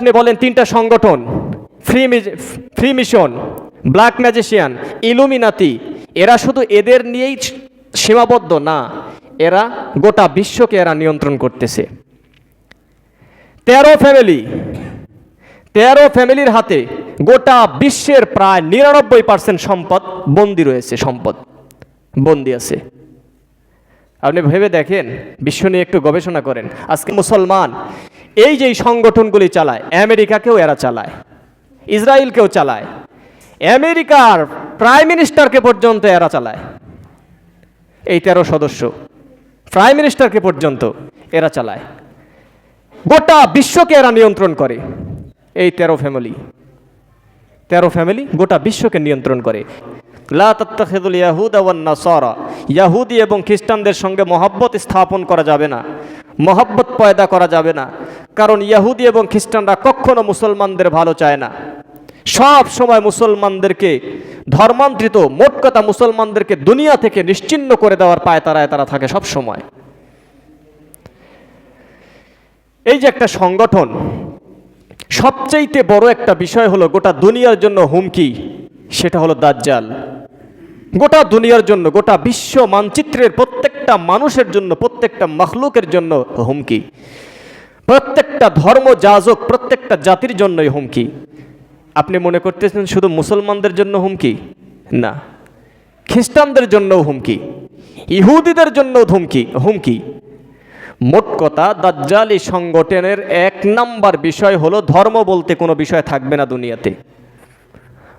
আপনি বলেন তিনটা সংগঠন free freemason black magician Illuminati এরা শুধু এদের নিয়েই সীমাবদ্ধ না, এরা গোটা বিশ্বকে এরা নিয়ন্ত্রণ করতেছে। তেরো ফ্যামিলি তেরো ফ্যামিলির হাতে গোটা বিশ্বের প্রায় নিরানব্বই পার্সেন্ট সম্পদ, বন্দি রয়েছে, সম্পদ, বন্দি আছে। আপনি ভেবে দেখেন, বিশ্ব নিয়ে একটু গবেষণা করেন। আজকে মুসলমান এই যে সংগঠনগুলি চালায়, আমেরিকাকেও এরা চালায়, ইসরায়েলকেও চালায়, আমেরিকার প্রাইম মিনিস্টারকে পর্যন্ত এরা চালায়। এই তেরো সদস্য প্রাইম মিনিস্টারকে পর্যন্ত এরা চালায়। গোটা বিশ্বকে এরা নিয়ন্ত্রণ করে। এই তেরো ফ্যামিলি তেরো ফ্যামিলি গোটা বিশ্বকে নিয়ন্ত্রণ করে। লা তাত্তাখিদুল ইয়াহুদ ওয়ান নাসারা, ইয়াহুদি এবং খ্রিস্টানদের সঙ্গে মহব্বত স্থাপন করা যাবে না। মহব্বত পয়দা করা যাবে না। কারণ ইয়াহুদি এবং খ্রিস্টানরা কখনো মুসলমানদের ভালো চায় না। সব সময় মুসলমানদেরকে ধর্মান্তরিত, মোট কথা মুসলমানদেরকে দুনিয়া থেকে নিশ্চিন্ন করে দেওয়ার পায় তারায় তারা থাকে সব সময়। এই যে একটা সংগঠন, সবচাইতে বড় একটা বিষয় হলো গোটা দুনিয়ার জন্য হুমকি, সেটা হলো দাজ্জাল। গোটা দুনিয়ার জন্য, গোটা বিশ্ব মানচিত্রের প্রত্যেকটা মানুষের জন্য, প্রত্যেকটা মখলুকের জন্য হুমকি। প্রত্যেকটা ধর্ম যাজক, প্রত্যেকটা জাতির জন্যই হুমকি। আপনি মনে করতেছেন শুধু মুসলমানদের জন্য হুমকি? না। খ্রিস্টানদের জন্যও হুমকি। ইহুদিদের জন্যও হুমকি হুমকি। মোট কথা, দাজ্জালি সংগঠনের এক নাম্বার বিষয় হলো ধর্ম বলতে কোনো বিষয় থাকবে না দুনিয়াতে।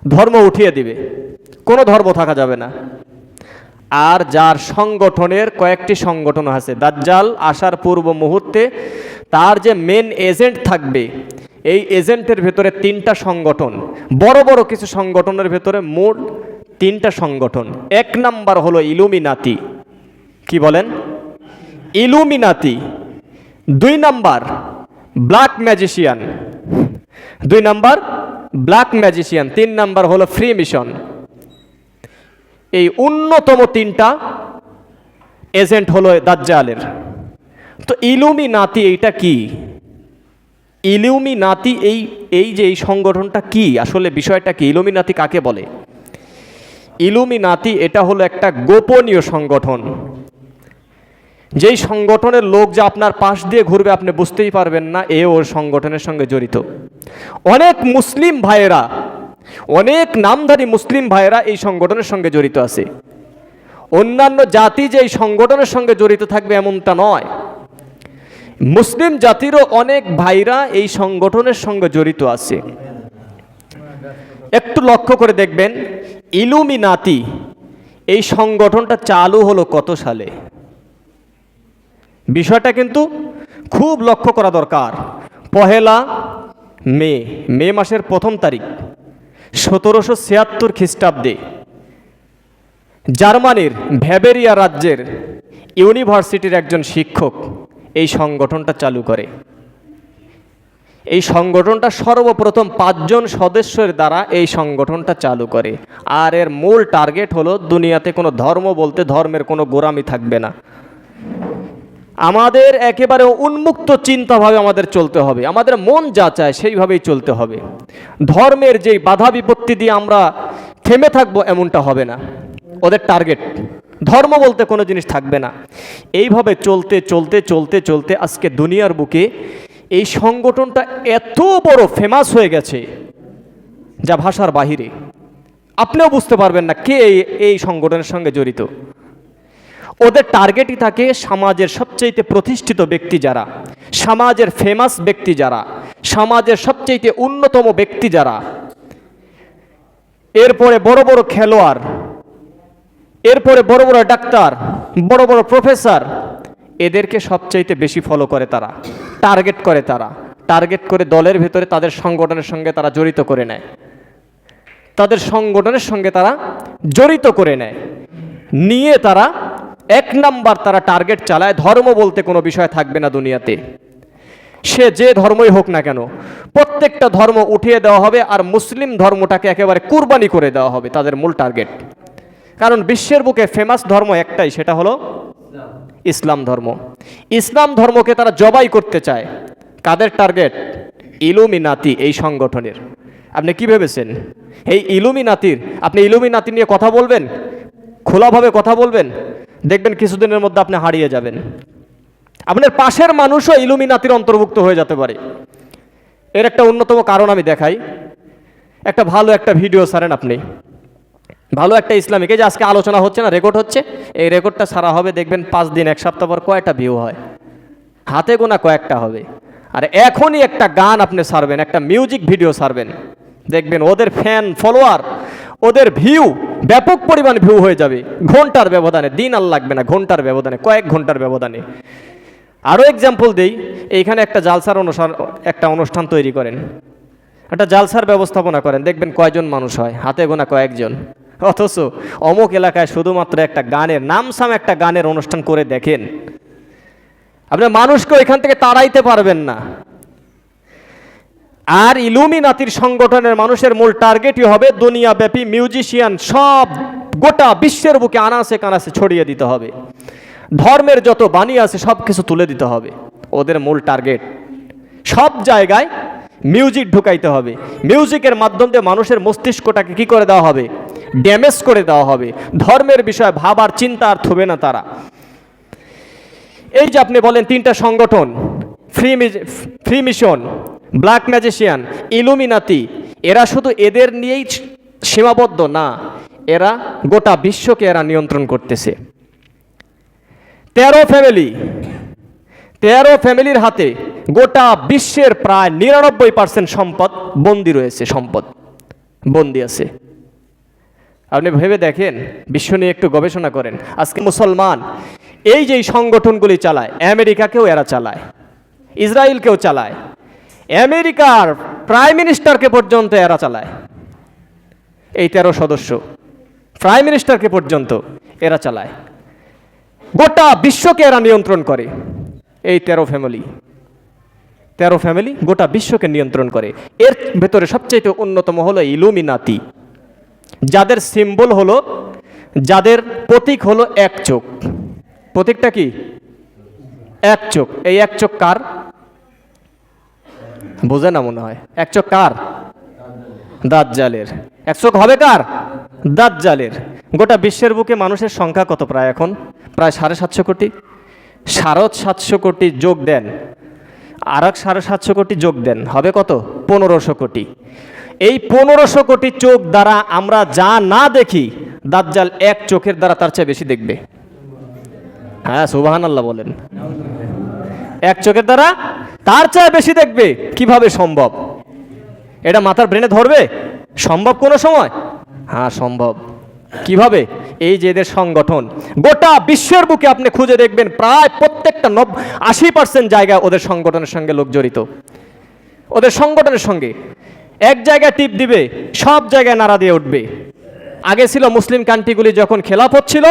ধর্ম উঠিয়ে দিবে। কোনো ধর্ম থাকা যাবে না। আর যার সংগঠনের কয়েকটি সংগঠন আছে, দাজ্জাল আসার পূর্ব মুহূর্তে তার যে মেন এজেন্ট থাকবে, এই এজেন্টের ভেতরে তিনটা সংগঠন। বড় বড় কিছু সংগঠনের ভেতরে মোট তিনটা সংগঠন। এক নাম্বার হলো ইলুমিনাতি। কি বলেন? ইলুমিনাতি। দুই নাম্বার ব্ল্যাক ম্যাজিশিয়ান দুই নাম্বার ব্ল্যাক ম্যাজিশিয়ান তিন নাম্বার হলো ফ্রি মিশন এই অন্যতম তিনটা এজেন্ট হলো দাজ্জালের। তো ইলুমি নাতি এইটা কি? ইলুমি নাতি এই এই যে এই সংগঠনটা কি? আসলে বিষয়টা কি? ইলুমি নাতি কাকে বলে? ইলুমি নাতি এটা হলো একটা গোপনীয় সংগঠন। যেই সংগঠনের লোক যে আপনার পাশ দিয়ে ঘুরবে, আপনি বুঝতেই পারবেন না এ ওর সংগঠনের সঙ্গে জড়িত। অনেক মুসলিম ভাইয়েরা অনেক নামধারী মুসলিম ভাইয়েরা এই সংগঠনের সঙ্গে জড়িত আছে। অন্যান্য জাতি যে এই সংগঠনের সঙ্গে জড়িত থাকবে এমনটা নয়। মুসলিম জাতিরও অনেক ভাইরা এই সংগঠনের সঙ্গে জড়িত আছে। একটু লক্ষ্য করে দেখবেন, ইলুমিনাতি, এই সংগঠনটা চালু হলো কত সালে? বিষয়টা কিন্তু খুব লক্ষ্য করা দরকার। পহেলা মে মে মাসের প্রথম তারিখ। সতেরোশো ছিয়াত্তর খ্রিস্টাব্দে জার্মানির ভ্যাবেরিয়া রাজ্যের ইউনিভার্সিটির একজন শিক্ষক এই সংগঠনটা চালু করে। এই সংগঠনটা সর্বপ্রথম পাঁচজন সদস্যের দ্বারা এই সংগঠনটা চালু করে। আর এর মূল টার্গেট হলো দুনিয়াতে কোনো ধর্ম বলতে ধর্মের কোনো গোরামি থাকবে না। আমাদের একেবারে উন্মুক্ত চিন্তাভাবে আমাদের চলতে হবে। আমাদের মন যা চায় সেইভাবেই চলতে হবে। ধর্মের যেই বাধা বিপত্তি দিয়ে আমরা থেমে থাকব এমনটা হবে না। ওদের টার্গেট ধর্ম বলতে কোনো জিনিস থাকবে না। এইভাবে চলতে চলতে চলতে চলতে আজকে দুনিয়ার বুকে এই সংগঠনটা এত বড় ফেমাস হয়ে গেছে যা ভাষার বাহিরে। আপনিও বুঝতে পারবেন না কে এই এই সংগঠনের সঙ্গে জড়িত। ওদের টার্গেটই থাকে সমাজের সবচাইতে প্রতিষ্ঠিত ব্যক্তি যারা, সমাজের ফেমাস ব্যক্তি যারা, সমাজের সবচাইতে অন্যতম ব্যক্তি যারা। এরপরে বড় বড় খেলোয়াড়, এরপরে বড় বড় ডাক্তার, বড় বড় প্রফেসর এদেরকে সবচাইতে বেশি ফলো করে তারা টার্গেট করে তারা টার্গেট করে দলের ভেতরে তাদের সংগঠনের সঙ্গে তারা জড়িত করে নেয়। তাদের সংগঠনের সঙ্গে তারা জড়িত করে নেয়। নিয়ে তারা এক নাম্বার তারা টার্গেট চালায়, ধর্ম বলতে কোনো বিষয় থাকবে না দুনিয়াতে। সে যে ধর্মই হোক না কেন, প্রত্যেকটা ধর্ম উঠিয়ে দেওয়া হবে আর মুসলিম ধর্মটাকে একেবারে কুরবানি করে দেওয়া হবে তাদের মূল টার্গেট। কারণ বিশ্বের বুকে ফেমাস ধর্ম একটাই, সেটা হলো ইসলাম ধর্ম। ইসলাম ধর্মকে তারা জবাই করতে চায়। কাদের টার্গেট? ইলুমিনাতি, এই সংগঠনের। আপনি কি ভেবেছেন? এই ইলুমিনাতির, আপনি ইলুমিনাতি নিয়ে কথা বলবেন? খোলাভাবে কথা বলবেন? দেখবেন কিছুদিনের মধ্যে আপনি হারিয়ে যাবেন। আপনার পাশের মানুষও ইলুমিনাতির অন্তর্ভুক্ত হয়ে যেতে পারে। এর একটা অন্যতম কারণ আমি দেখাই। একটা ভালো একটা ভিডিও ছাড়েন আপনি। ভালো একটা ইসলামিক। এই যে আজকে আলোচনা হচ্ছে না রেকর্ড হচ্ছে। এই রেকর্ডটা সারা হবে, দেখবেন পাঁচ দিন, এক সপ্তাহ পর কয়টা ভিউ হয়? হাতে গোনা কয়েকটা হবে। আর এখনই একটা গান আপনি সারবেন একটা মিউজিক ভিডিও সারবেন দেখবেন ওদের ফ্যান ফলোয়ার ওদের ভিউ ব্যাপক পরিমাণ ভিউ হয়ে যাবে। ঘণ্টার ব্যবধানে, দিন আর লাগবে না, ঘণ্টার ব্যবধানে, কয়েক ঘণ্টার ব্যবধানে। আরও এক্সাম্পল দেই এইখানে একটা জালসার অনুষ্ঠান একটা অনুষ্ঠান তৈরি করেন। একটা জালসার ব্যবস্থাপনা করেন, দেখবেন কয়জন মানুষ হয়, হাতে গোনা কয়েকজন। অথচ অমুক এলাকায় শুধুমাত্র একটা গানের, নামসাম একটা গানের অনুষ্ঠান করে দেখেন। আপনি মানুষকে এখান থেকে তাড়াইতে পারবেন না। আর ইলুমিনাতির সংগঠনের মানুষের মূল টার্গেটই হবে দুনিয়াব্যাপী মিউজিশিয়ান সব গোটা বিশ্বের বুকে আনাসে কানাসে ছড়িয়ে দিতে হবে। ধর্মের যত বাণী আছে সব কিছু তুলে দিতে হবে। ওদের মূল টার্গেট। সব জায়গায় মিউজিক ঢুকাইতে হবে। মিউজিকের মাধ্যম দিয়ে মানুষের মস্তিষ্কটাকে কি করে দেওয়া হবে? ড্যামেজ করে দেওয়া হবে। ধর্মের বিষয়ে ভাবার চিন্তা আর থবে না তারা। এই যে আপনি বলেন তিনটা সংগঠন, free freemason black magician Illuminati এরা শুধু এদের নিয়েই সীমাবদ্ধ না, এরা গোটা বিশ্বকে এরা নিয়ন্ত্রণ করতেছে। তেরো ফ্যামিলি তেরো ফ্যামিলির হাতে গোটা বিশ্বের প্রায় নিরানব্বই পার্সেন্ট সম্পদ, বন্দি রয়েছে, সম্পদ, বন্দি আছে। আপনি ভেবে দেখেন, বিশ্ব নিয়ে একটু গবেষণা করেন। আজকে মুসলমান, এই যে সংগঠনগুলি চালায়, আমেরিকাকেও এরা চালায়, ইসরায়েলকেও চালায় আমেরিকার প্রাইম মিনিস্টারকে পর্যন্ত এরা চালায়। এই তেরো সদস্য প্রাইম মিনিস্টারকে পর্যন্ত এরা চালায়। গোটা বিশ্বকে এরা নিয়ন্ত্রণ করে এই তেরো ফ্যামিলি। তেরো ফ্যামিলি গোটা বিশ্বকে নিয়ন্ত্রণ করে। এর ভেতরে সবচেয়ে অন্যতম হলো ইলুমিনাতি। যাদের সিম্বল হলো, যাদের প্রতীক হলো এক চোখ। প্রতীকটা কি? এক চোখ। এই এক চোখ কার? বোঝে না মনে হয়। এক চোখ কার? দাঁতজালের এক চোখ হবে কার? দাঁতজালের গোটা বিশ্বের বুকে মানুষের সংখ্যা কত প্রায় এখন? প্রায় সাড়ে সাতশো কোটি। সাড়ে সাতশো কোটি যোগ দেন। আর এক সাড়ে সাতশো কোটি যোগ দেন। হবে কত? পনেরোশো কোটি। এই পনেরোশো কোটি চোখ দ্বারা আমরা যা না দেখি, দাজ্জাল এক চোখের দ্বারা তার চেয়ে বেশি দেখবে। হ্যাঁ সুবাহান আল্লাহ বলেন। এক চোখের দ্বারা তার চেয়ে বেশি দেখবে কীভাবে সম্ভব। এটা মাথার ব্রেনে ধরবে? সম্ভব কোনো সময়? হ্যাঁ সম্ভব। কীভাবে? এই যে এদের সংগঠন, গোটা বিশ্বের বুকে আপনি খুঁজে দেখবেন প্রায় প্রত্যেকটা নব আশি পার্সেন্ট জায়গায় ওদের সংগঠনের সঙ্গে লোক জড়িত। ওদের সংগঠনের সঙ্গে। এক জায়গায় টিপ দিবে, সব জায়গায় নাড়া দিয়ে উঠবে। আগে ছিল মুসলিম কান্ট্রিগুলি যখন খেলাফত ছিল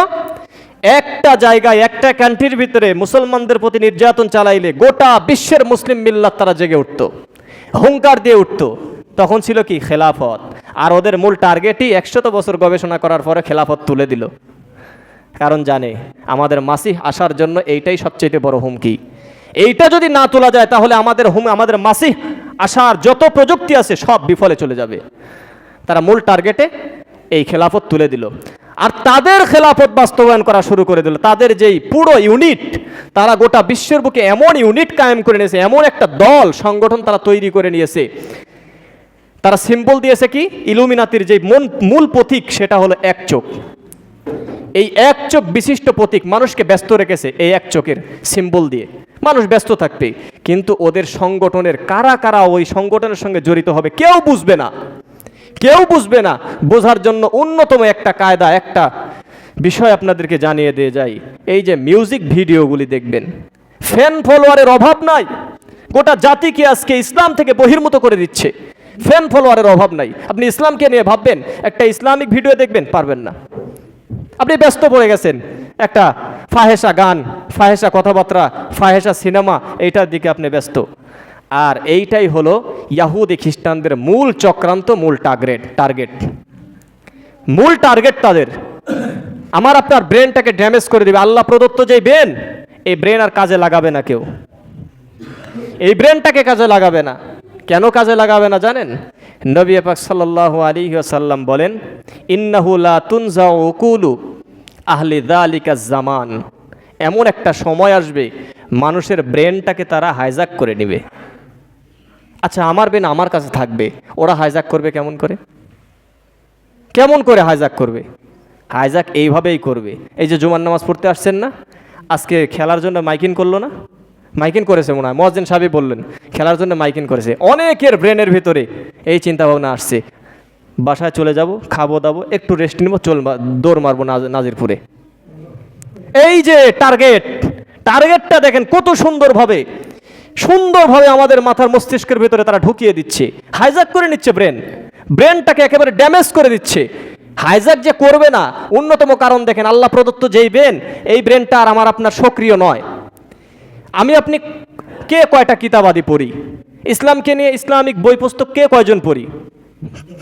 একটা জায়গায়, একটা কান্ট্রির ভিতরে মুসলমানদের প্রতি নির্যাতন চালাইলে গোটা বিশ্বের মুসলিম মিল্লাত তারা জেগে উঠত, হুঙ্কার দিয়ে উঠত। তখন ছিল কি? খেলাফত। আর ওদের মূল টার্গেটই একশত বছর গবেষণা করার পরে খেলাফত তুলে দিল। কারণ জানে, আমাদের মাসিহ আসার জন্য এইটাই সবচেয়ে বড় হুমকি। এইটা যদি না তোলা যায়, তাহলে আমাদের হুম, আমাদের মাসিহ আসার যত প্রযুক্তি আছে, সব বিফলে চলে যাবে। তারা মূল টার্গেটে এই খেলাফত তুলে দিল। আর তাদের খেলাফত বাস্তবায়ন করা শুরু করে দিল। তাদের যেই পুরো ইউনিট তারা গোটা বিশ্বের বুকে এমন ইউনিট কায়েম করে নিয়েছে, এমন একটা দল, সংগঠন তারা তৈরি করে নিয়েছে। তারা সিম্বল দিয়েছে কি? ইলুমিনাতির যে মূল প্রতীক, সেটা হলো এক চোখ। এই এক চোখ বিশিষ্ট প্রতীক মানুষকে ব্যস্ত রেখেছে এই এক চোখের সিম্বল দিয়ে। মানুষ ব্যস্ত থাকবে, কিন্তু ওদের সংগঠনের, কারা কারা ওই সংগঠনের সঙ্গে জড়িত হবে, কেউ বুঝবে না। কেউ বুঝবে না। বোঝার জন্য অন্যতম একটা কায়দা, একটা বিষয় আপনাদেরকে জানিয়ে দিয়ে যাই। এই যে মিউজিক ভিডিওগুলি দেখবেন। ফ্যান ফলোয়ারের অভাব নাই। গোটা জাতিকে আজকে ইসলাম থেকে বহির্মুত করে দিচ্ছে। ফ্যান ফলোয়ারের অভাব নাই। আপনি ইসলামকে নিয়ে ভাববেন, একটা ইসলামিক ভিডিও দেখবেন, পারবেন না। আপনি ব্যস্ত পড়ে গেছেন। একটা ফাহেসা গান ফাহেসা কথাবার্তা ফাহেসা সিনেমা, এইটার দিকে আপনি ব্যস্ত। আর এইটাই হলো ইয়াহুদি খ্রিস্টানদের মূল চক্রান্ত, মূল টার্গেট টার্গেট মূল টার্গেট তাদের। আমার আপনার ব্রেনটাকে ড্যামেজ করে দেবে। আল্লাহ প্রদত্ত যে ব্রেন এই ব্রেন আর কাজে লাগাবে না কেউ। এই ব্রেনটাকে কাজে লাগাবে না। কেন কাজে লাগাবে না জানেন? নবী পাক সাল্লাল্লাহু আলাইহি ওয়াসাল্লাম বলেন, ইন্নাহু লা তুনজাউ উকুলু আহলি যালিকা জামান। এমন একটা সময় আসবে, মানুষের ব্রেনটাকে তারা হাইজাক করে নেবে। আচ্ছা আমার বেন আমার কাছে থাকবে। ওরা হাইজাক করবে কেমন করে? কেমন করে হাইজাক করবে? হাইজাক এইভাবেই করবে। এই যে জুমার নামাজ পড়তে আসছেন না? আজকে খেলার জন্য মাইকিং করল না? মাইকিং করেছে মনে হয়। মহাজিন সাহেব বললেন, খেলার জন্য মাইকিং করেছে। অনেকের ব্রেনের ভিতরে এই চিন্তা ভাবনা আসছে। বাসায় চলে যাব, খাব দাবো, একটু রেস্ট নিব, চল দৌড় মারবো নাজিরপুরে। এই যে টার্গেট টার্গেটটা দেখেন কত সুন্দরভাবে সুন্দরভাবে আমাদের মাথার মস্তিষ্কের ভিতরে তারা ঢুকিয়ে দিচ্ছে। হাইজাক করে নিচ্ছে ব্রেন ব্রেনটাকে একেবারে ড্যামেজ করে দিচ্ছে। হাইজাক যে করবে না, অন্যতম কারণ দেখেন, আল্লাহ প্রদত্ত যেই ব্রেন এই ব্রেনটা আর আমার আপনার সক্রিয় নয়। আমি আপনি কে কয়টা কিতাবাদি পড়ি? ইসলামকে নিয়ে ইসলামিক বই পুস্তক কে কয়জন পড়ি?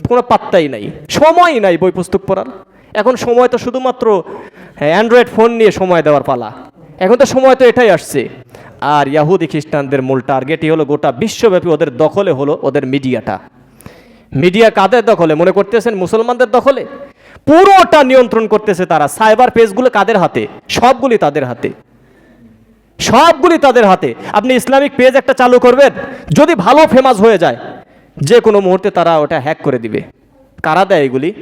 কোনো পাত্তাই নাই। সময়ই নাই বই পুস্তক পড়ার। এখন সময় তো শুধুমাত্র অ্যান্ড্রয়েড ফোন নিয়ে সময় দেওয়ার পালা। এখন তো সময় তো এটাই আসছে। আর ইয়াহুদি খ্রিস্টানদের মূল টার্গেটই হলো গোটা বিশ্বব্যাপী ওদের দখলে হলো ওদের মিডিয়াটা। মিডিয়া কাদের দখলে? মনে করতেছেন মুসলমানদের দখলে? পুরোটা নিয়ন্ত্রণ করতেছে তারা। সাইবার পেজগুলো কাদের হাতে? সবগুলি তাদের হাতে। সবগুলি তাদের হাতে। আপনি ইসলামিক পেজ একটা চালু করবেন, যদি ভালো ফেমাস হয়ে যায়, যে কোনো মুহূর্তে তারা ওটা হ্যাক করে দিবে। কারা দেয় এগুলি?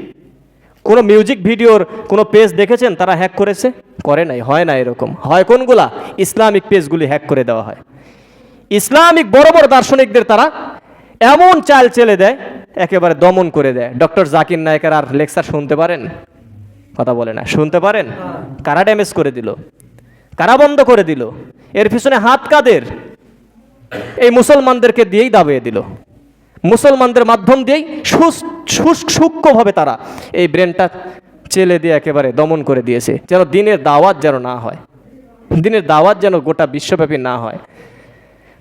কোনো মিউজিক ভিডিওর কোনো পেজ দেখেছেন? তারা হ্যাক করেছে? করে নাই, হয় না এরকম। হয় কোনগুলা? ইসলামিক পেজগুলি হ্যাক করে দেওয়া হয়। ইসলামিক বড় বড় দার্শনিকদের তারা এমন চাল চেলে দেয়, একেবারে দমন করে দেয়। ডক্টর জাকির নায়কের আর লেকচার শুনতে পারেন? কথা বলে না। শুনতে পারেন? কারা ড্যামেজ করে দিল? কারা বন্ধ করে দিল? এর পিছনে হাত কাদের? এই মুসলমানদেরকে দিয়েই দাবিয়ে দিল। মুসলমানদের মাধ্যম দিয়েই সূক্ষ্মভাবে তারা এই ব্রেনটা চেলে দিয়ে একেবারে দমন করে দিয়েছে, যেন দিনের দাওয়াত যেন না হয়। দিনের দাওয়াত যেন গোটা বিশ্বব্যাপী না হয়।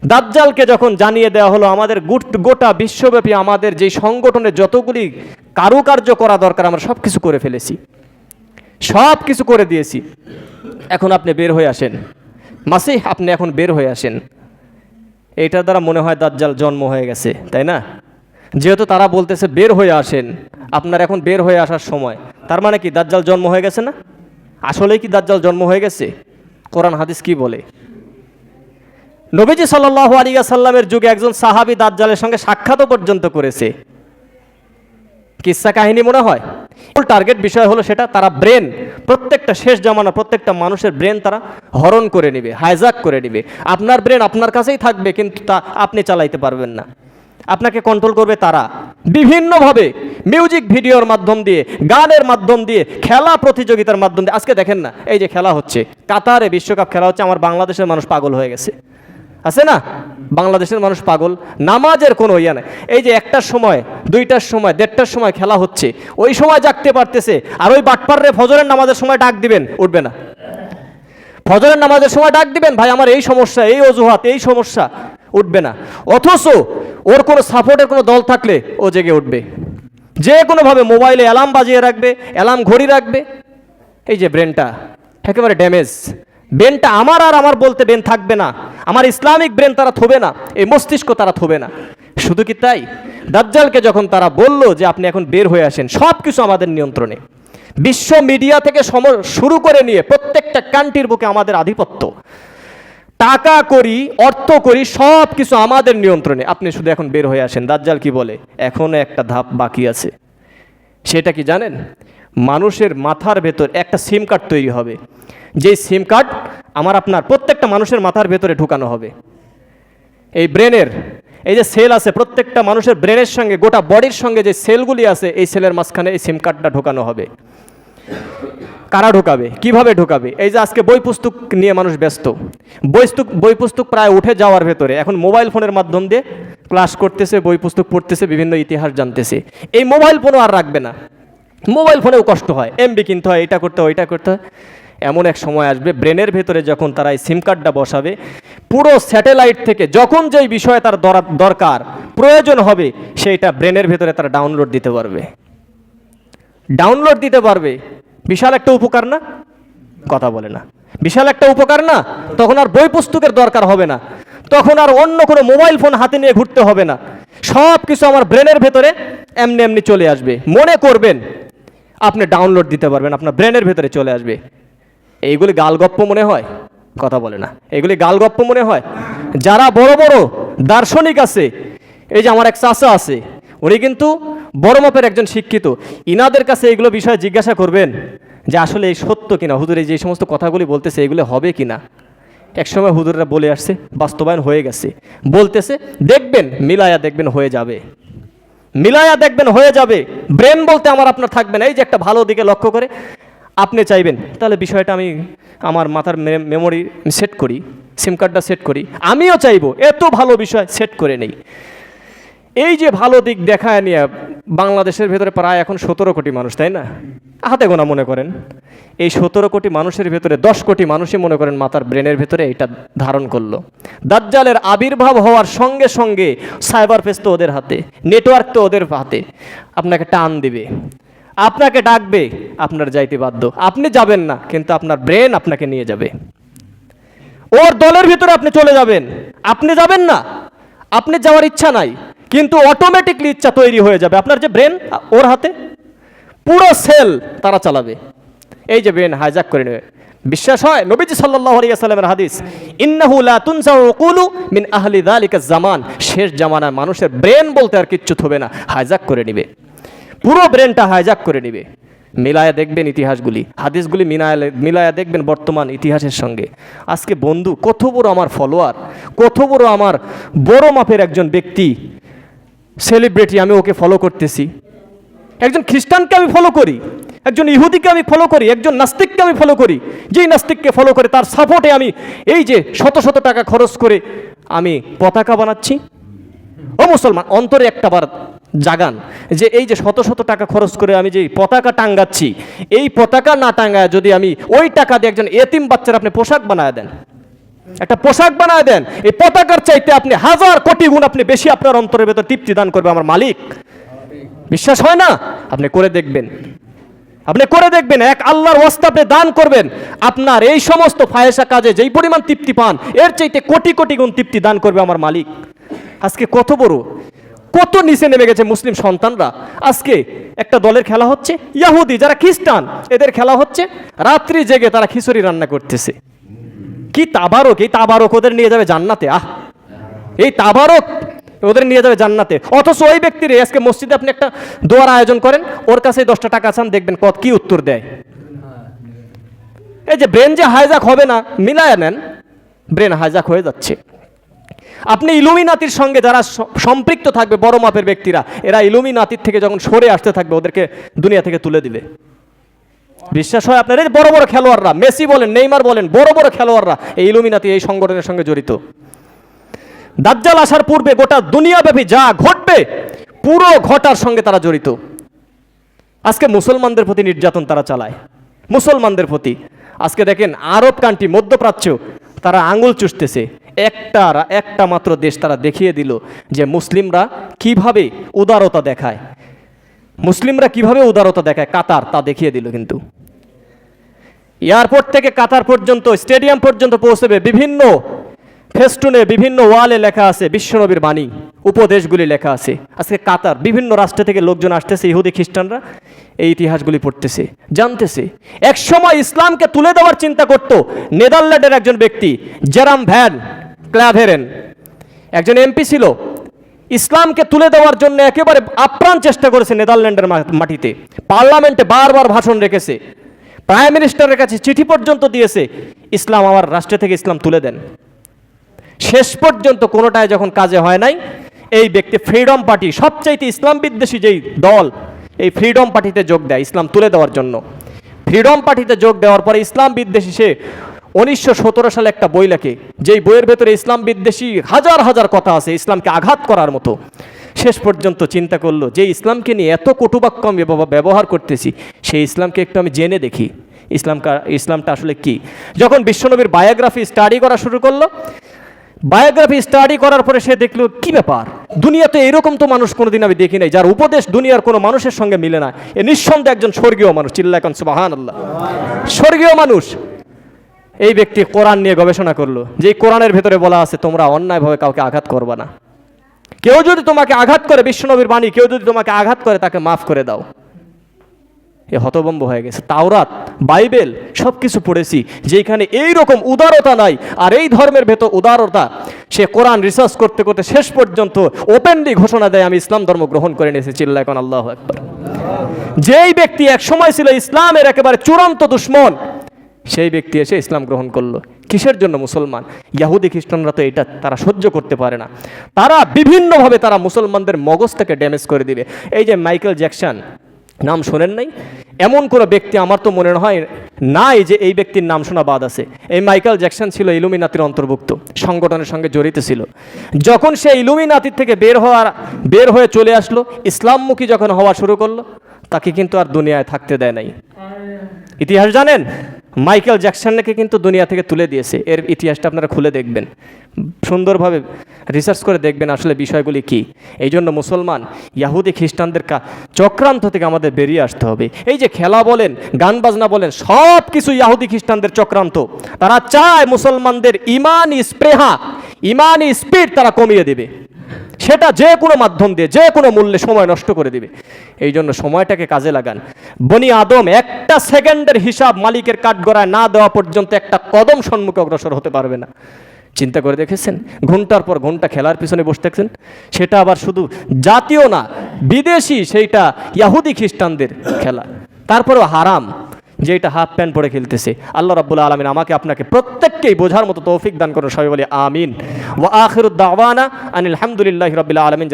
দাজ্জালকে যখন জানিয়ে দেওয়া হলো, আমাদের গুট- বিশ্বব্যাপী আমাদের যেই সংগঠনের যতগুলি কারুকার্য করা দরকার, আমরা সব কিছু করে ফেলেছি। সব কিছু করে দিয়েছি। এখন আপনি বের হয়ে আসেন। মাসি আপনি এখন বের হয়ে আসেন। এইটার দ্বারা মনে হয় দাজ্জাল জন্ম হয়ে গেছে, তাই না? যেহেতু তারা বলতেছে বের হয়ে আসেন, আপনার এখন বের হয়ে আসার সময়। তার মানে কি দাজ্জাল জন্ম হয়ে গেছে না? আসলেই কি দাজ্জাল জন্ম হয়ে গেছে? কোরআন হাদিস কি বলে? নবীজি সাল্লাহ আলিয়া সাল্লামের যুগে একজন সাহাবি দাজ্জালের সঙ্গে সাক্ষাৎও পর্যন্ত করেছে। কিসা কাহিনী মনে হয়? টার্গেট বিষয় হলো সেটা, তারা ব্রেন প্রত্যেকটা শেষ জামানা, প্রত্যেকটা মানুষের ব্রেন তারা হরণ করে নেবে হাইজাক করে নেবে। আপনার ব্রেন আপনার কাছেই থাকবে, কিন্তু তা আপনি চালাইতে পারবেন না। আপনাকে কন্ট্রোল করবে তারা। বিভিন্নভাবে মিউজিক ভিডিওর মাধ্যম দিয়ে, গানের মাধ্যম দিয়ে, খেলা প্রতিযোগিতার মাধ্যম দিয়ে, আজকে দেখেন না, এই যে খেলা হচ্ছে, কাতারে বিশ্বকাপ খেলা হচ্ছে, আমার বাংলাদেশের মানুষ পাগল হয়ে গেছে। আছে না? বাংলাদেশের মানুষ পাগল, নামাজের কোনো ইয়া নাই। এই যে একটার সময়, দুইটার সময়, দেড়টার সময় খেলা হচ্ছে, ওই সময় জাগতে পারতেছে, আর ওই বাটপাড়ে ফজরের নামাজের সময় ডাক দিবেন, উঠবে না। ফজরের নামাজের সময় ডাক দিবেন, ভাই, আমার এই সমস্যা, এই অজুহাত, এই সমস্যা, উঠবে না। অথচ ওর কোনো সাপোর্টের কোনো দল থাকলে ও জেগে উঠবে। যে কোনোভাবে মোবাইলে অ্যালার্ম বাজিয়ে রাখবে, অ্যালার্ম ঘড়ি রাখবে, এই যে ব্রেনটা, একেবারে ড্যামেজ। ব্রেনটা আমার আর আমার বলতে ব্রেন থাকবে না। আমার ইসলামিক ব্রেন তারা থবে না, এই মস্তিষ্ক তারা থবে না। শুধু কি তাই? দাজ্জালকে যখন তারা বলল যে আপনি এখন বের হয়ে আসেন সব কিছু আমাদের নিয়ন্ত্রণে। বিশ্ব মিডিয়া থেকে সম, শুরু করে নিয়ে প্রত্যেকটা কান্ট্রির বুকে আমাদের আধিপত্য। টাকা করি, অর্থ করি সব কিছু আমাদের নিয়ন্ত্রণে। আপনি শুধু এখন বের হয়ে আসেন। দাজ্জাল কি বলে? এখনও একটা ধাপ বাকি আছে। সেটা কি জানেন? মানুষের মাথার ভেতর একটা সিম কার্ড তৈরি হবে। যেই সিম কার্ড আমার আপনার প্রত্যেকটা মানুষের মাথার ভেতরে ঢুকানো হবে। এই ব্রেনের, এই যে সেল আছে প্রত্যেকটা মানুষের ব্রেনের সঙ্গে, গোটা বডির সঙ্গে যে সেলগুলি আছে, এই সেলের মাঝখানে এই সিম কার্ডটা ঢোকানো হবে। কারা ঢোকাবে? কীভাবে ঢোকাবে? এই যে আজকে বই পুস্তক নিয়ে মানুষ ব্যস্ত। বই পুস্তক বই পুস্তক প্রায় উঠে যাওয়ার ভেতরে, এখন মোবাইল ফোনের মাধ্যম দিয়ে ক্লাস করতেছে, বই পুস্তক পড়তেছে, বিভিন্ন ইতিহাস জানতেছে। এই মোবাইল ফোনও আর রাখবে না। মোবাইল ফোনেও কষ্ট হয়। এমবি কিনতে হয়, এটা করতে হয়, ওইটা করতে হয়। এমন এক সময় আসবে, ব্রেনের ভেতরে যখন তারা এই সিম কার্ডটা বসাবে, পুরো স্যাটেলাইট থেকে যখন যেই বিষয়ে তার দরা- দরকার, প্রয়োজন হবে, সেইটা ব্রেনের ভেতরে তারা ডাউনলোড দিতে পারবে। ডাউনলোড দিতে পারবে। বিশাল একটা উপকার না? কথা বলে না। বিশাল একটা উপকার না? তখন আর বই পুস্তকের দরকার হবে না। তখন আর অন্য কোনো মোবাইল ফোন হাতে নিয়ে ঘুরতে হবে না। সব কিছু আমার ব্রেনের ভেতরে এমনি এমনি চলে আসবে। মনে করবেন, আপনি ডাউনলোড দিতে পারবেন, আপনার ব্রেনের ভেতরে চলে আসবে। এইগুলি গালগপ্প মনে হয়? কথা বলে না। এগুলি গালগপ্প মনে হয়? যারা বড় বড় দার্শনিক আছে, এই যে আমার এক চাচা আছে, উনি কিন্তু বড় মাপের একজন শিক্ষিত। ইনাদের কাছে এগুলো বিষয়ে জিজ্ঞাসা করবেন যে আসলে এই সত্য কিনা? হুজুর, এই যে সমস্ত কথাগুলি বলতেছে, এগুলো হবে কিনা? একসময় হুজুররা বলে আসছে, বাস্তবায়ন হয়ে গেছে। বলতেছে, দেখবেন, মিলায়া দেখবেন হয়ে যাবে। মিলায়া দেখবেন হয়ে যাবে। ব্রেন বলতে আমার আপনার থাকবে না। এই যে একটা ভালো দিকে লক্ষ্য করে আপনি চাইবেন। তাহলে বিষয়টা আমি আমার মাথার মেমোরি সেট করি সিম কার্ডটা সেট করি। আমিও চাইব, এত ভালো বিষয় সেট করে নেই। এই যে ভালো দিক দেখায় নিয়ে বাংলাদেশের ভেতরে প্রায় এখন সতেরো কোটি মানুষ, তাই না? হাতে গোনা মনে করেন। এই সতেরো কোটি মানুষের ভেতরে দশ কোটি মানুষই মনে করেন মাথার ব্রেনের ভেতরে এটা ধারণ করল। দাজ্জালের আবির্ভাব হওয়ার সঙ্গে সঙ্গে সাইবার ফেস তো ওদের হাতে নেটওয়ার্ক তো ওদের হাতে। আপনাকে টান দিবে। আপনাকে ডাকবে, আপনার যাইতে বাধ্য। আপনি যাবেন না, কিন্তু আপনার ব্রেন আপনাকে নিয়ে যাবে। ওর দলের ভিতরে আপনি চলে যাবেন। আপনি যাবেন না, আপনি যাওয়ার ইচ্ছা নাই, কিন্তু অটোমেটিকলি ইচ্ছা তৈরি হয়ে যাবে। আপনার যে ব্রেন, ওর হাতে পুরো সেল তারা চালাবে। এই যে ব্রেন হাইজাক করে নেবে। বিশ্বাস হয়? নবীজি সাল্লাল্লাহু আলাইহি হাদিস, ইন্নাহু লা তুনসাউ মিন আহলি যালিকা জামান। শেষ জামানায় মানুষের ব্রেন বলতে আর কিচ্ছু হবে না। হাইজাক করে নেবে। পুরো ব্রেনটা হাইজাক করে নেবে। মিলায়া দেখবেন ইতিহাসগুলি, হাদিসগুলি মিলায়া মিলায়া দেখবেন বর্তমান ইতিহাসের সঙ্গে। আজকে বন্ধু, কত বড় আমার ফলোয়ার কত বড় আমার বড় মাপের একজন ব্যক্তি সেলিব্রিটি আমি ওকে ফলো করতেছি। একজন খ্রিস্টানকে আমি ফলো করি, একজন ইহুদিকে আমি ফলো করি, একজন নাস্তিককে আমি ফলো করি। যেই নাস্তিককে ফলো করে তার সাপোর্টে আমি এই যে শত শত টাকা খরচ করে আমি পতাকা বানাচ্ছি। ও মুসলমান, অন্তরে একটা বার জাগান। যে, এই যে শত শত টাকা খরচ করে আমি যে পতাকা টাঙ্গাচ্ছি, এই পতাকা না টাঙ্গায় যদি আমি ওই টাকা দিয়ে একজন এতিম বাচ্চার আপনি পোশাক বানায় দেন, একটা পোশাক বানায় দেন, এই পতাকার চাইতে আপনি হাজার কোটি গুণ আপনি বেশি আপনার অন্তরের ভেতর তৃপ্তি দান করবে আমার মালিক। বিশ্বাস হয় না? আপনি করে দেখবেন। আপনি করে দেখবেন, এক আল্লাহর ওয়াস্তে আপনি দান করবেন। আপনার এই সমস্ত ফায়েসা কাজে যেই পরিমাণ তৃপ্তি পান, এর চাইতে কোটি কোটি গুণ তৃপ্তি দান করবে আমার মালিক। আজকে কত বড়? কত নিচে নেমে গেছে মুসলিম সন্তানরা। আজকে একটা দলের খেলা হচ্ছে ইয়াহুদি, যারা খ্রিস্টান, এদের খেলা হচ্ছে রাত্রি জেগে তারা খিচুড়ি রান্না করতেছে। কি তাবারক, এই তাবারক ওদের নিয়ে যাবে জান্নাতে, আহ! এই তাবারক ওদের নিয়ে যাবে জান্নাতে। অথচ ওই ব্যক্তির আজকে মসজিদে আপনি একটা দোয়ার আয়োজন করেন, ওর কাছে দশটা টাকা চান, দেখবেন কত কি উত্তর দেয়। এই যে ব্রেন যে হাইজাক হবে না, মিলায় নেন, ব্রেন হাইজাক হয়ে যাচ্ছে। আপনি ইলুমিনাতির সঙ্গে যারা সম্পৃক্ত থাকবে, বড় মাপের ব্যক্তিরা, এরা ইলুমিনাতির থেকে যখন সরে আসতে থাকবে, ওদেরকে দুনিয়া থেকে তুলে দিবে। বিশ্বাস হয় আপনার এই বড় বড় খেলোয়াড়রা, মেসি বলেন, নেইমার বলেন, বড় বড় খেলোয়াড়রা এই ইলুমিনাতি এই সংগঠনের সঙ্গে জড়িত। দাজ্জাল আসার পূর্বে গোটা দুনিয়াব্যাপী যা ঘটবে, পুরো ঘটার সঙ্গে তারা জড়িত। আজকে মুসলমানদের প্রতি নির্যাতন তারা চালায়। মুসলমানদের প্রতি। আজকে দেখেন, আরব কান্ট্রি, মধ্যপ্রাচ্য, তারা আঙুল চুষতেছে। একটা একটা মাত্র দেশ তারা দেখিয়ে দিল যে মুসলিমরা কীভাবে উদারতা দেখায়। মুসলিমরা কীভাবে উদারতা দেখায়, কাতার তা দেখিয়ে দিল কিন্তু। এয়ারপোর্ট থেকে কাতার পর্যন্ত, স্টেডিয়াম পর্যন্ত পৌঁছবে বিভিন্ন ফেস্টুনে, বিভিন্ন ওয়ালে লেখা আছে, বিশ্বনবীর বাণী, উপদেশগুলি লেখা আছে। আজকে কাতার, বিভিন্ন রাষ্ট্র থেকে লোকজন আসতেছে, ইহুদি খ্রিস্টানরা এই ইতিহাসগুলি পড়তেছে, জানতেছে। এক সময় ইসলামকে তুলে দেওয়ার চিন্তা করত নেদারল্যান্ডের একজন ব্যক্তি, জেরাম ভ্যান। ক্লাভেরেন একজন এমপি ছিল। ইসলামকে তুলে দেওয়ার জন্য একেবারে আপ্রাণ চেষ্টা করেছে নেদারল্যান্ডের মাটিতে। পার্লামেন্টে বারবার ভাষণ রেখেছে। প্রাইম মিনিস্টারের কাছে চিঠি পর্যন্ত দিয়েছে, ইসলাম আমার রাষ্ট্র থেকে ইসলাম তুলে দেন। শেষ পর্যন্ত কোনোটায় যখন কাজে হয় নাই, এই ব্যক্তি ফ্রিডম পার্টি সবচাইতে ইসলাম বিদ্বেষী যেই দল, এই ফ্রিডম পার্টিতে যোগ দেয় ইসলাম তুলে দেওয়ার জন্য। ফ্রিডম পার্টিতে যোগ দেওয়ার পরে ইসলাম বিদ্বেষী সে উনিশশো সতেরো সালে একটা বই লেখে, যেই বইয়ের ভেতরে ইসলাম বিদ্বেষী হাজার হাজার কথা আছে, ইসলামকে আঘাত করার মতো। শেষ পর্যন্ত চিন্তা করল, যে ইসলামকে নিয়ে এত কটুবাক্য আমি ব্যবহার করতেছি সেই ইসলামকে একটু আমি জেনে দেখি। ইসলাম ইসলামটা আসলে কি? যখন বিশ্বনবীর বায়োগ্রাফি স্টাডি করা শুরু করল, বায়োগ্রাফি স্টাডি করার পরে সে দেখল, কি ব্যাপার? দুনিয়াতে এরকম তো মানুষ কোনোদিন আমি দেখি নাই, যার উপদেশ দুনিয়ার কোনো মানুষের সঙ্গে মিলে না। এ নিঃসন্দেহে একজন স্বর্গীয় মানুষ চিল্লা এখন সুবাহান আল্লাহ স্বর্গীয় মানুষ এই ব্যক্তি কোরআন নিয়ে গবেষণা করল। যে কোরআনের ভেতরে বলা আছে, তোমরা অন্যায়ভাবে কাউকে আঘাত করবে না। কেউ যদি তোমাকে আঘাত করে, বিশ্বনবীর বাণী, কেউ যদি তোমাকে আঘাত করে, তাকে মাফ করে দাও। এ হতবম্ব হয়ে গেছে। তাওরাত, বাইবেল সব কিছু পড়েছি যেখানে এই রকম উদারতা নাই, আর এই ধর্মের ভেতর উদারতা, সে কোরআন রিসার্চ করতে করতে শেষ পর্যন্ত ওপেনলি ঘোষণা দেয়, আমি ইসলাম ধর্ম গ্রহণ করে নিয়েছি। চিল্লা এখন আল্লাহ একবার যেই ব্যক্তি এক সময় ছিল ইসলামের একেবারে চূড়ান্ত দুশ্মন সেই ব্যক্তি এসে ইসলাম গ্রহণ করল। কিসের জন্য মুসলমান? ইয়াহুদি খ্রিস্টানরা তো এটা তারা সহ্য করতে পারে না। তারা বিভিন্নভাবে তারা মুসলমানদের মগজটাকে ড্যামেজ করে দিবে। এই যে মাইকেল জ্যাকসন, নাম শোনেন নাই? এমন কোনো ব্যক্তি আমার তো মনে হয় নাই যে এই ব্যক্তির নাম শোনা বাদ আছে। এই মাইকেল জ্যাকসন ছিল ইলুমিনাতির অন্তর্ভুক্ত, সংগঠনের সঙ্গে জড়িত ছিল। যখন সে ইলুমিনাতির থেকে বের হওয়ার, বের হয়ে চলে আসলো, ইসলামমুখী যখন হওয়া শুরু করল তাকে কিন্তু আর দুনিয়ায় থাকতে দেয় নাই। ইতিহাস জানেন? মাইকেল জ্যাকসনকে কিন্তু দুনিয়া থেকে তুলে দিয়েছে। এর ইতিহাসটা আপনারা খুলে দেখবেন। সুন্দরভাবে রিসার্চ করে দেখবেন আসলে বিষয়গুলি কি। এই জন্য মুসলমান, ইয়াহুদি খ্রিস্টানদের কা চক্রান্ত থেকে আমাদের বেরিয়ে আসতে হবে। এই যে খেলা বলেন, গান বাজনা বলেন সব কিছু ইয়াহুদি খ্রিস্টানদের চক্রান্ত। তারা চায় মুসলমানদের ইমানি স্প্রেহা ইমানি স্পিড তারা কমিয়ে দেবে। সেটা যে কোনো মাধ্যম দিয়ে, যে কোনো মূল্যে সময় নষ্ট করে দিবে। এই জন্য সময়টাকে কাজে লাগান। বনি আদম একটা সেকেন্ডের হিসাব মালিকের কাঠগড়ায় না দেওয়া পর্যন্ত একটা কদম সম্মুখে অগ্রসর হতে পারবে না। চিন্তা করে দেখেছেন? ঘণ্টার পর ঘণ্টা খেলার পিছনে বসে থাকছেন সেটা আবার শুধু জাতীয় না, বিদেশি, সেইটা ইয়াহুদি খ্রিস্টানদের খেলা। তারপরেও হারাম। যে এটা হাফ প্যান্ট পরে খেলতেছে। আল্লাহ রাবুল আলমিন আমাকে আপনাকে প্রত্যেককেই বোঝার মতো তৌফিক দান করুন, সবাই বলে আমিন। ও আখির দাওয়ানা আনিল হামদুলিল্লাহি রবিল্লা আলামিন।